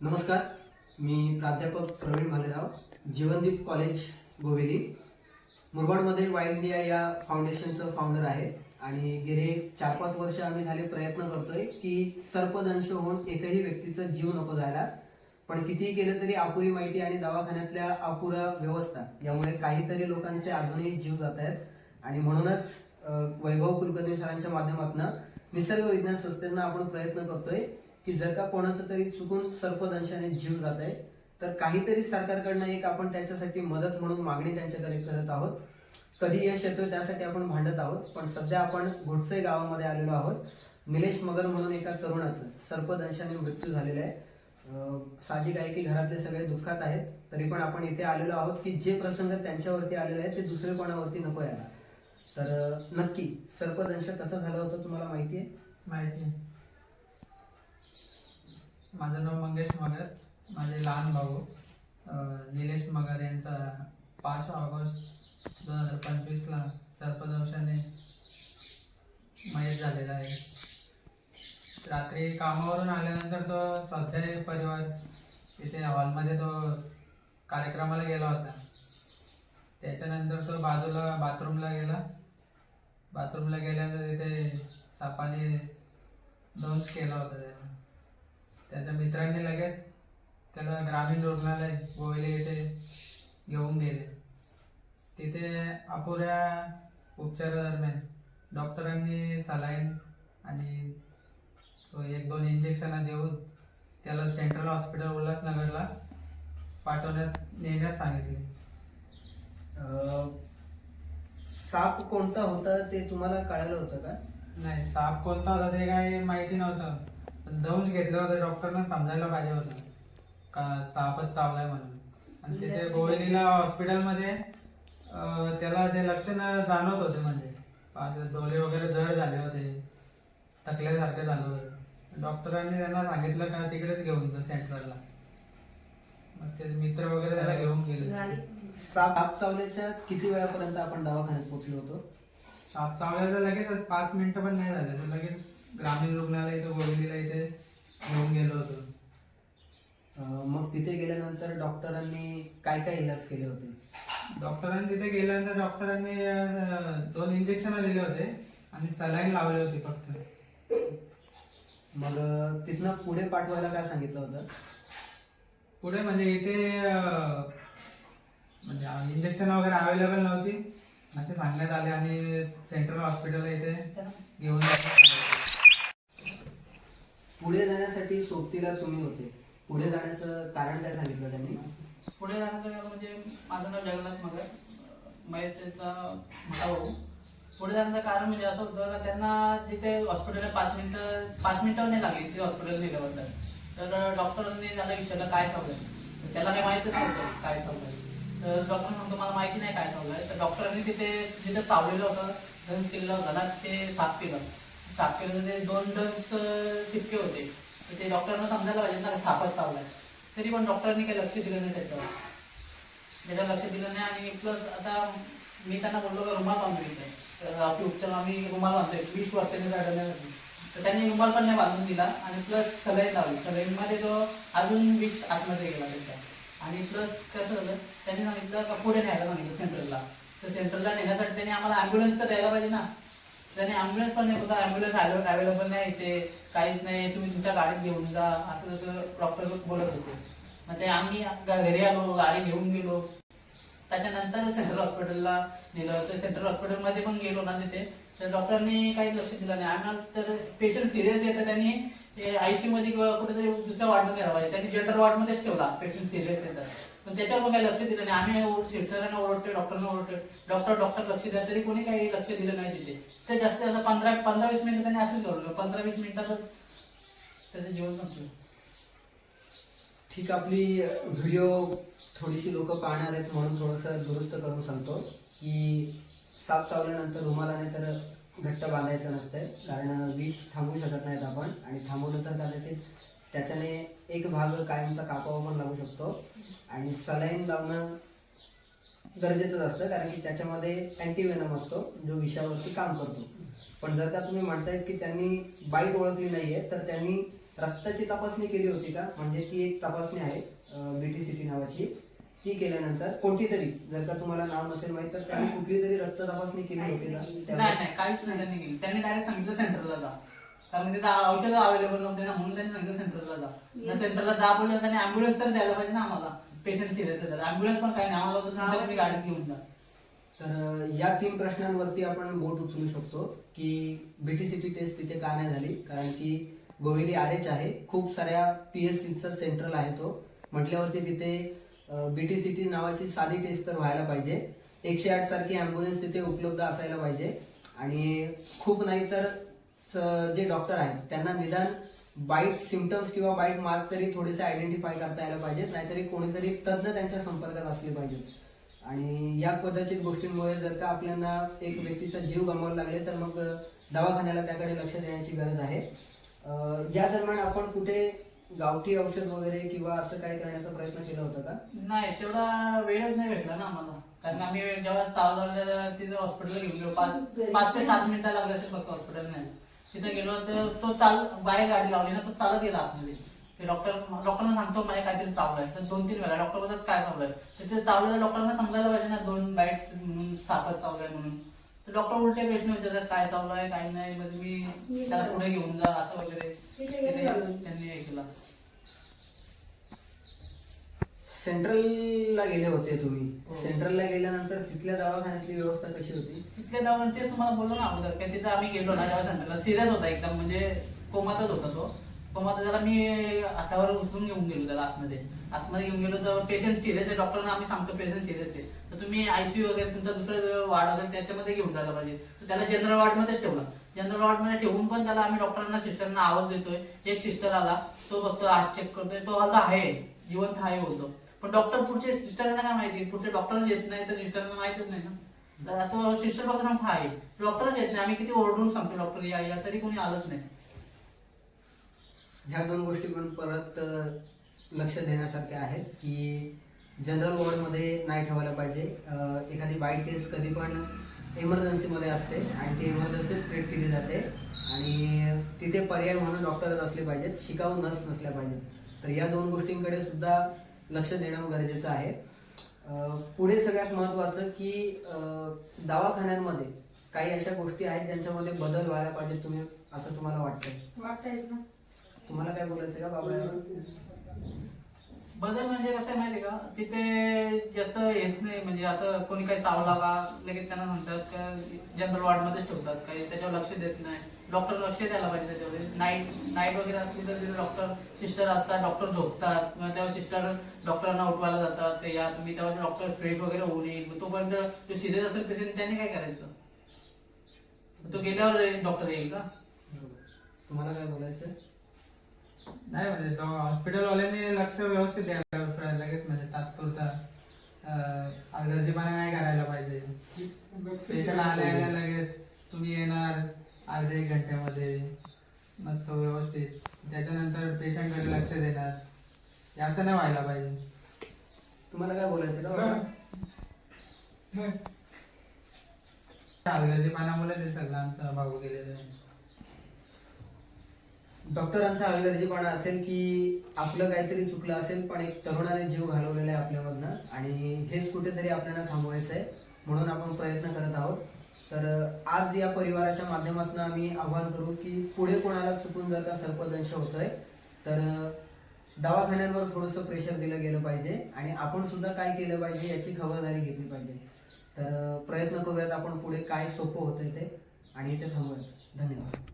नमस्कार मी प्राध्यापक प्रवीण भालेराव जीवनदीप कॉलेज गोवेली. मुरबाडमध्ये वाईल्ड इंडिया या फाउंडेशनचं फाउंडर आहे आणि गेले चार पाच वर्ष आम्ही झाले प्रयत्न करतोय की सर्पदंश होऊन एकही व्यक्तीचं जीव नको जायला. पण कितीही केलं तरी अपुरी माहिती आणि दवाखान्यातल्या अपुरा व्यवस्था यामुळे काहीतरी लोकांचे अजूनही जीव जात आहेत. आणि म्हणूनच वैभव कुलकर्णी सरांच्या माध्यमातून निसर्ग विज्ञान संस्थेनं आपण प्रयत्न करतोय की जर का कोणाचं तरी चुकून सर्पदंशाने जीव जात आहे तर काहीतरी सरकारकडनं एक आपण त्याच्यासाठी मदत म्हणून मागणी त्यांच्याकडे करत आहोत. कधी यश येतो त्यासाठी आपण भांडत आहोत पण सध्या आपण घोटसे गावामध्ये आलेलो आहोत. निलेश मगर म्हणून एका तरुणाचं सर्पदंशाने मृत्यू झालेला आहे. अं, साहजिक आहे की घरातले सगळे दुःखात आहेत तरी पण आपण इथे आलेलो आहोत की जे प्रसंग त्यांच्यावरती आलेले आहेत ते दुसरे कोणावरती नको यायला. तर नक्की सर्पदंश कसं झालं होतं तुम्हाला माहिती आहे? माहिती आहे. माझं नाव मंगेश मगर. माझे लहान भाऊ निलेश मगर यांचा पाच ऑगस्ट दोन हजार पंचवीसला सर्पदंशाने मयत झालेला आहे. रात्री कामावरून आल्यानंतर तो स्वाध्याय परिवार इथे हॉलमध्ये तो कार्यक्रमाला गेला होता. त्याच्यानंतर तो बाजूला बाथरूमला गेला. बाथरूमला गेल्यानंतर तिथे सापाने दंश केला होता त्याला. त्याच्या मित्रांनी लगेच त्याला ग्रामीण रुग्णालय गोयले येथे घेऊन गेले तिथे अपुऱ्या उपचारादरम्यान डॉक्टरांनी सलाईन आणि तो एक दोन इंजेक्शन देऊन त्याला सेंट्रल हॉस्पिटल उल्हासनगरला पाठवण्यात नेण्यास सांगितले. साप कोणता होता ते तुम्हाला कळालं होतं का? नाही साप कोणता होता ते काही माहिती नव्हतं. दंश घेतलं होतं डॉक्टरना समजायला पाहिजे होतं. का सापच चावलाय म्हणून. आणि तिथे गोवेलीला हॉस्पिटलमध्ये अं, त्याला ते लक्षण जाणवत होते म्हणजे असं डोळे वगैरे जड झाले होते थकल्यासारखे झालं होतं. डॉक्टरांनी त्यांना सांगितलं का तिकडेच घेऊन जा सेंटरला. मग ते मित्र वगैरे त्याला घेऊन गेले. साप चावल्याच्या किती वेळापर्यंत आपण दवाखान्यात पोहोचलो होतो? साप चावल्याला लगेच पाच मिनिटं पण नाही झाले तर लगेच ग्रामीण रुग्णालय इथं गोविंदीला इथे घेऊन गेलो होतो. अं, मग तिथे गेल्यानंतर डॉक्टरांनी काय काय इलाज केले होते? डॉक्टरांनी तिथे गेल्यानंतर डॉक्टरांनी अं, दोन इंजेक्शन दिले होते आणि सलाईन लावली होती फक्त. मग अं, तिथनं पुढे पाठवायला काय सांगितलं होतं? पुढे म्हणजे इथे अं, म्हणजे इंजेक्शन वगैरे अवेलेबल नव्हती. असे सांगण्यात आले आणि सेंट्रल हॉस्पिटल इथे घेऊन जायला सांगितलं. पुढे जाण्यासाठी सोबतीला तुम्ही होते. पुढे जाण्याचं कारण काय सांगितलं त्यांनी? पुढे जाण्याचं म्हणजे माझं नाव जगन्नाथ मगर. महेशचा भाऊ. पुढे जाण्याचं कारण म्हणजे असं होतं का त्यांना जिथे हॉस्पिटलला पाच मिनिटं पाच मिनिटं नाही लागली तिथे हॉस्पिटल गेल्याबद्दल तर डॉक्टरांनी त्याला विचारलं काय चाललंय त्याला काही माहीतच नव्हतं काय चाललंय तर डॉक्टर म्हणतो मला माहिती नाही काय चाललंय तर डॉक्टरांनी तिथे जिथे चावलेलं होतं डन्स केलेलं होतं ना ते साफ केलं. साप केलं ते दोन डन्स ठिपके होते. तर ते डॉक्टरांना समजायला पाहिजे ना सापच चावलाय. तरी पण डॉक्टरांनी काही लक्ष दिलं नाही त्याच्यावर. त्याच्यावर लक्ष दिलं नाही आणि प्लस आता मी त्यांना बोललो का रुमाल बांधून घेते तर आपली उपचार आम्ही रुमाल बांधतोय. वीस वर्षांनी काढण्यासाठी तर त्यांनी रुमाल पण नाही बांधून दिला आणि प्लस सलाईन लावली सलाईनमध्ये तो अजून वीस आतमध्ये गेला त्याच्या आणि प्लस कसं झालं त्यांनी सांगितलं का पुढे न्यायला सांगितलं सेंट्रलला तर सेंट्रलला नेण्यासाठी त्यांनी आम्हाला ॲम्ब्युलन्स तर द्यायला पाहिजे ना. त्याने ॲम्ब्युलन्स पण नाही होता ॲम्ब्युलन्स अवेलेबल नाही इथे काहीच नाही तुम्ही तुमच्या गाडीत घेऊन जा असं तसं डॉक्टर बोलत होते. मग ते आम्ही घरी आलो गाडी घेऊन गेलो. त्याच्यानंतर सेंट्रल हॉस्पिटलला नेलं. तर सेंट्रल हॉस्पिटलमध्ये पण गेलो ना तिथे. तर डॉक्टरांनी काही लक्ष दिलं नाही. आम्हाला तर पेशंट सिरियस आहे तर त्यांनी सी मध्ये किंवा कुठेतरी दुसऱ्या वार्डमध्ये गेला पाहिजे त्यांनी जनरल वार्डमध्येच ठेवला. पेशंट सिरियस आहे तर. पण त्याच्यावर काही लक्ष दिलं नाही. आम्ही सिस्टरांना ओरडतोय डॉक्टरना ओरडतोय. डॉक्टर डॉक्टर लक्ष द्या तरी कोणी काही लक्ष दिलं नाही तिथे. ते जास्त जास्त पंधरा पंधरा वीस मिनिटं त्यांनी असंच ओरडलं. पंधरा वीस मिनिटातच त्याचं जेवण संपलं. ठीक आपली व्हिडिओ थोडीशी लोक पाहणार आहेत म्हणून थोडंसं दुरुस्त करून सांगतो की साप चावल्यानंतर रुमालाने तर घट्ट बांधायचं नसतंय. कारण विष थांबवू शकत नाहीत आपण आणि थांबवलं तर कदाचित त्याच्याने एक भाग कायमचा कापावा पण लागू शकतो. आणि सलाईन लावणं गरजेचंच असतं कारण की त्याच्यामध्ये अँटीवेनम असतो जो विषावरती काम करतो. पण जर का तुम्ही म्हणतायत की त्यांनी बाईट ओळखली नाहीये तर त्यांनी रक्ताची तपासणी केली होती का? म्हणजे ती एक तपासणी आहे बी टी सी टी नावाची. ती केल्यानंतर कोणती तरी जर का तुम्हाला नाव नसेल माहीत तर त्यांनी कुठली तरी रक्त तपासणी केली होती का नाही नाही काहीच नाही त्यांनी केली. त्यांनी डायरेक्ट सांगितलं सेंटरला जा. कारण तिथं औषधं अवेलेबल नव्हते ना म्हणून त्यांनी सांगितलं सेंटरला जा. सेंटरला जा बोललं त्यांनी अँब्युलन्स तर द्यायला पाहिजे ना आम्हाला. पेशंट सिरियस आहे अँब्युलन्स पण काही नाही. आम्हाला होतं तुमच्या तुम्ही गाडीत घेऊन जा. तर या तीन प्रश्नांवरती आपण बोट उचलू शकतो की बीटीसीटी टेस्ट तिथे का नाही झाली? कारण की गोवेली आर एच आहे. खूप साऱ्या पी एस सीचा सेंट्रल आहे तो. म्हटल्यावरती तिथे बीटीसीटी नावाची साधी टेस्ट तर व्हायला पाहिजे. एकशे आठ सारखी अँब्युलन्स तिथे उपलब्ध असायला पाहिजे. आणि खूप नाही तर जे डॉक्टर आहेत त्यांना निदान बाईट सिमटम्स किंवा बाईट मार्क तरी थोडेसे आयडेंटिफाय करता यायला पाहिजेत नाहीतरी कोणीतरी तज्ज्ञ त्यांच्या संपर्कात असले पाहिजेत. आणि या कदाचित गोष्टींमुळे जर का आपल्याला एक व्यक्तीचा जीव गमवायला लागले तर मग दवाखान्याला त्याकडे लक्ष देण्याची गरज आहे. या दरम्यान आपण कुठे गावठी औषध वगैरे किंवा असं काही करण्याचा प्रयत्न केला होता का? नाही तेवढा वेळच नाही भेटला ना आम्हाला. कारण आम्ही जेव्हा चालू तिथं हॉस्पिटलला घेऊन गेलो. पाच पाच ते सात मिनिटं लागल्या फक्त हॉस्पिटल नाही तिथे गेलो तर तो चाल बाहेर गाडी लावली ना तो चालत गेला आतमध्ये. ते डॉक्टर डॉक्टरना सांगतो माझ्या काहीतरी चावलं आहे. तर दोन तीन वेळा डॉक्टर बोलतात काय चावलं आहे? तर ते चावलेलं डॉक्टरांना समजायला पाहिजे ना दोन बाईट म्हणून सापत चावलं आहे म्हणून. तर डॉक्टर उलटे प्रश्न विचारतात काय चावलं आहे काय नाही? म्हणजे मी त्याला पुढे घेऊन जा असं वगैरे. त्यांनी हे केलं. सेंट्रलला गेले होते तुम्ही. हो. सेंट्रलला गेल्यानंतर तिथल्या दवाखान्यातली व्यवस्था कशी होती? तिथल्या जाऊन तेच तुम्हाला बोललो ना अगोदर की तिथं आम्ही गेलो ना जेव्हा सेंटरला सिरियस होता एकदम म्हणजे कोमातच होता तो. कोमात त्याला मी हातावर उचलून घेऊन गेलो त्याला आतमध्ये. आतमध्ये घेऊन गेलो तर पेशंट सिरियस आहे. डॉक्टरना आम्ही सांगतो पेशंट सिरियस आहे. तर तुम्ही आयसीयू वगैरे तुमचा दुसरं वार्ड वगैरे त्याच्यामध्ये घेऊन जायला पाहिजे. तर त्याला जनरल वॉर्डमध्येच ठेवला. जनरल वॉर्डमध्ये ठेवून पण त्याला आम्ही डॉक्टरांना सिस्टरना आवाज देतोय. एक सिस्टर आला तो फक्त हात चेक करतोय. तो आला आहे. जिवंत आहे बोलतो पण डॉक्टर पुढचे सिस्टरना काय माहिती? पुढचे डॉक्टरच येत नाही तर सिस्टरना माहितच नाही ना. तर तो सिस्टर फक्त सांगतो आहे डॉक्टरच येत नाही. आम्ही किती ओरडून सांगतो डॉक्टर या या तरी कोणी आलंच नाही. ह्या दोन गोष्टी पण परत लक्ष देण्यासारख्या आहेत की जनरल वॉर्डमध्ये नाही ठेवायला पाहिजे. एखादी वाईट केस कधी पण इमर्जन्सीमध्ये असते आणि ती इमर्जन्सीच ट्रीट केली जाते. आणि तिथे पर्याय म्हणून डॉक्टरच असले पाहिजेत. शिकाऊ नर्स नसल्या पाहिजेत. तर या दोन गोष्टींकडे सुद्धा लक्ष देणं गरजेचं आहे. पुढे सगळ्यात महत्त्वाचं की दवाखान्यांमध्ये काही अशा गोष्टी आहेत ज्यांच्यामध्ये बदल व्हायला पाहिजे तुम्ही असं तुम्हाला वाटतं वाटतायत ना. तुम्हाला काय बोलायचं का बाबा? बदल म्हणजे कसं आहे माहिती का? तिथे जास्त हेच नाही म्हणजे असं कोणी काही चावला का लगेच त्यांना म्हणतात का जनरल वॉर्डमध्येच ठेवतात काही त्याच्यावर लक्ष देत नाही. डॉक्टर लक्ष द्यायला पाहिजे त्याच्यावर. नाईट नाईट वगैरे असली तर तिथे डॉक्टर सिस्टर असतात डॉक्टर झोपतात. मग तेव्हा सिस्टर डॉक्टरांना उठवायला जातात ते या तुम्ही तेव्हा डॉक्टर फ्रेश वगैरे होऊन येईल मग तोपर्यंत जो सिरियस असेल पेशंट त्यांनी काय करायचं? तो गेल्यावर डॉक्टर येईल का? तुम्हाला काय बोलायचं नाही म्हणजे हॉस्पिटलवाल्यांनी लक्ष व्यवस्थित द्यायला लगेच म्हणजे तात्पुरता अलगर्जीपणा नाही करायला पाहिजे. पेशंट आल्या लगेच तुम्ही येणार अर्ध्या एक घंट्यामध्ये. मस्त व्यवस्थित. त्याच्यानंतर पेशंटकडे लक्ष देणार. असं नाही व्हायला पाहिजे. तुम्हाला काय बोलायचं का बाबा? अलगर्जीपणामुळे ते सगळं आमचं भाऊ गेलेलं आहे. डॉक्टरांचा हलगर्जीपणा असेल की आपलं काहीतरी चुकलं असेल पण एक तरुणाने जीव घालवलेला आहे आपल्यामधनं आणि हेच कुठेतरी आपल्याला थांबवायचं आहे म्हणून आपण प्रयत्न करत आहोत. तर आज या परिवाराच्या माध्यमातून आम्ही आव्हान करू की पुढे कोणाला चुकून जर का सर्पदंश होतोय तर दवाखान्यांवर थोडंसं प्रेशर दिलं गेलं पाहिजे आणि आपण सुद्धा काय केलं पाहिजे याची खबरदारी घेतली पाहिजे. तर प्रयत्न करूयात आपण पुढे काय सोपं होतंय ते आणि इथे थांबूयात. धन्यवाद.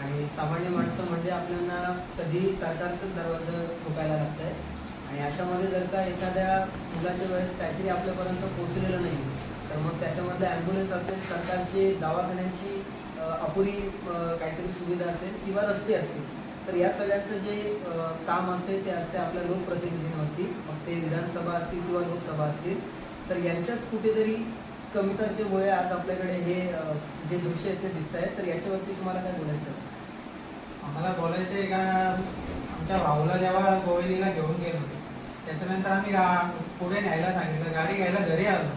आणि सामान्य माणसं म्हणजे आपल्याला कधी सरकारचं दरवाजा ठोकायला लागतंय. आणि अशामध्ये जर का एखाद्या मुलाच्या वेळेस काहीतरी आपल्यापर्यंत पोहोचलेलं नाही तर मग त्याच्यामधलं ॲम्ब्युलन्स असेल सरकारची दवाखान्यांची अपुरी काहीतरी सुविधा असेल किंवा रस्ते असतील तर या सगळ्यांचं जे काम असते ते असते आपल्या लोकप्रतिनिधींवरती. मग ते विधानसभा असतील किंवा लोकसभा असतील तर यांच्याच कुठेतरी कमतरतेमुळे आज आपल्याकडे हे जे दृश्य आहेत ते दिसत आहेत तर याच्यावरती तुम्हाला काय बोलायचं? आहे? आम्हाला बोलायचं आहे का? आमच्या भाऊला जेव्हा गोवेलीला घेऊन गेलो त्याच्यानंतर आम्ही गा- पुढे न्यायला सांगितलं गाडी घ्यायला घरी आलो.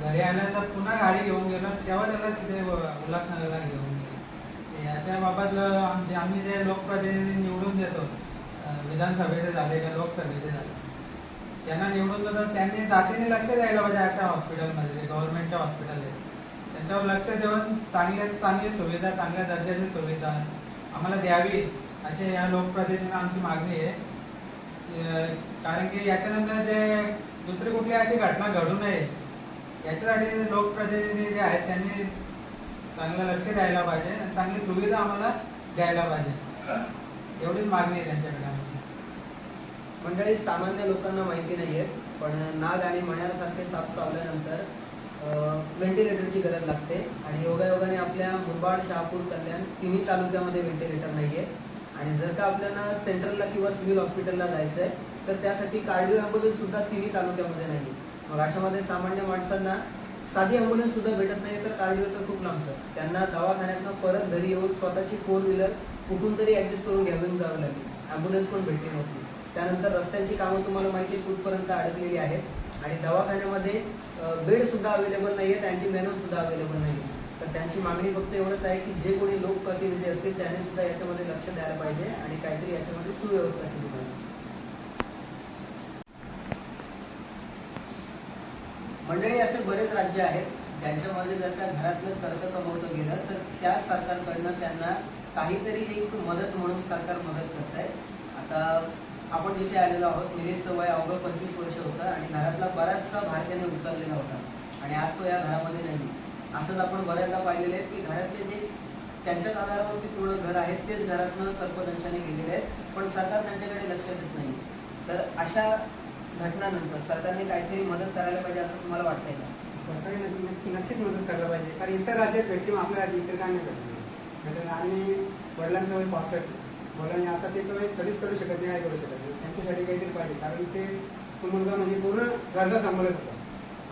घरी आल्यानंतर पुन्हा गाडी घेऊन गेलो तेव्हा त्याला तिथे उल्हासनगरला घेऊन गेलो. याच्या बाबत आमचे आम्ही जे लोकप्रतिनिधी निवडून देतो विधानसभेचे झाले का लोकसभेचे झाले त्यांना निवडून देतात त्यांनी जातीने लक्ष द्यायला पाहिजे अशा हॉस्पिटलमध्ये जे गव्हर्नमेंटच्या हॉस्पिटल आहेत. त्यांच्यावर लक्ष देऊन चांगल्या चांगली सुविधा चांगल्या दर्जाची सुविधा आम्हाला द्यावी अशी या लोकप्रतिनिधींना आमची मागणी आहे. कारण की याच्यानंतर जे दुसरी कुठली अशी घटना घडू नये याच्यासाठी लोकप्रतिनिधी जे आहेत त्यांनी चांगलं लक्ष द्यायला पाहिजे आणि चांगली सुविधा आम्हाला द्यायला पाहिजे. एवढीच मागणी आहे त्यांच्याकडे आमची. मंडळी सामान्य लोकांना माहिती नाही आहे पण नाग आणि मण्यासारखे साप चावल्यानंतर व्हेंटिलेटरची गरज लागते आणि योगायोगाने आपल्या मुरबाड शहापूर कल्याण तिन्ही तालुक्यामध्ये व्हेंटिलेटर नाही आहे आणि जर का आपल्याला सेंट्रलला किंवा सिव्हिल हॉस्पिटलला जायचं आहे तर त्यासाठी कार्डिओ ॲम्ब्युलन्स सुद्धा तिन्ही तालुक्यामध्ये नाही मग अशामध्ये सामान्य माणसांना साधी ॲम्ब्युलन्स सुद्धा भेटत नाही तर कार्डिओ तर खूप लांबचं. त्यांना दवाखान्यातनं परत घरी येऊन स्वतःची फोर व्हीलर कुठून तरी ॲडजस्ट करून घ्यावी जावं लागेल. ॲम्ब्युलन्स पण भेटली नव्हती. त्यानंतर रस्त्यांची कामं तुम्हाला माहिती कुठपर्यंत अडकलेली आहेत. आणि दवाखान्यामध्ये बेड सुद्धा अवेलेबल नाही आहेत अँटीमॅनम सुद्धा अवेलेबल नाही तर त्यांची मागणी फक्त एवढंच आहे की जे कोणी लोकप्रतिनिधी असतील त्यांनी सुद्धा याच्यामध्ये लक्ष द्यायला पाहिजे आणि काहीतरी याच्यामध्ये सुव्यवस्था केली पाहिजे. मंडळी असे बरेच राज्य आहेत ज्यांच्यामध्ये जर का घरातलं कर्ज कमवलं गेलं तर त्या सरकारकडनं त्यांना काहीतरी एक मदत म्हणून सरकार मदत करत आहे आता आपण जिथे आलेलो आहोत. निलेशचं वय अवघं पंचवीस वर्ष होतं आणि घरातला बराचसा भार त्याने उचललेला होता. आणि आज तो या घरामध्ये नाही. असंच आपण बऱ्याचदा पाहिलेले आहे की घरातले जे त्यांच्याच आधारावरती पूर्ण घर आहेत तेच घरातनं सर्पदंशाने गेलेले आहेत पण सरकार त्यांच्याकडे लक्ष देत नाही. तर अशा घटनानंतर सरकारने काहीतरी मदत करायला पाहिजे असं तुम्हाला वाटतंय का? सरकारी नक्की नक्कीच मदत करायला पाहिजे. कारण इतर राज्यात भेटते मग आपल्या राज्यात इतर काय नाही भेटत आणि वडिलांचं वय पासष्ट. वडिलांनी आता ते काही सर्विस करू शकत नाही काय करू शकत नाही. त्यांच्यासाठी काहीतरी पाहिजे. कारण ते तो मुलगा म्हणजे पूर्ण गरजा सांभाळत होता.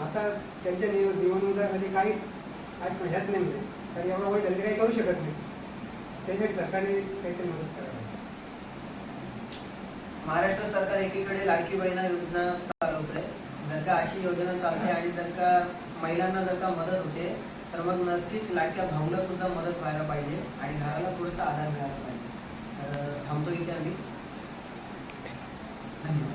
आता त्यांच्या जीवन जीवनोद्धारामध्ये काही आज ह्यात नाही म्हणजे कारण एवढं वय झालं ते काही करू शकत नाही. त्यासाठी सरकारने काहीतरी मदत करावी. महाराष्ट्र सरकार एकीकडे लाडकी बहिणा योजना चालवते जर का अशी योजना चालते आणि जर का महिलांना जर का मदत होते तर मग नक्कीच लाडक्या भाऊला सुद्धा मदत व्हायला पाहिजे आणि घराला थोडासा आधार मिळाला पाहिजे. थांबतो इथे आम्ही धन्यवाद.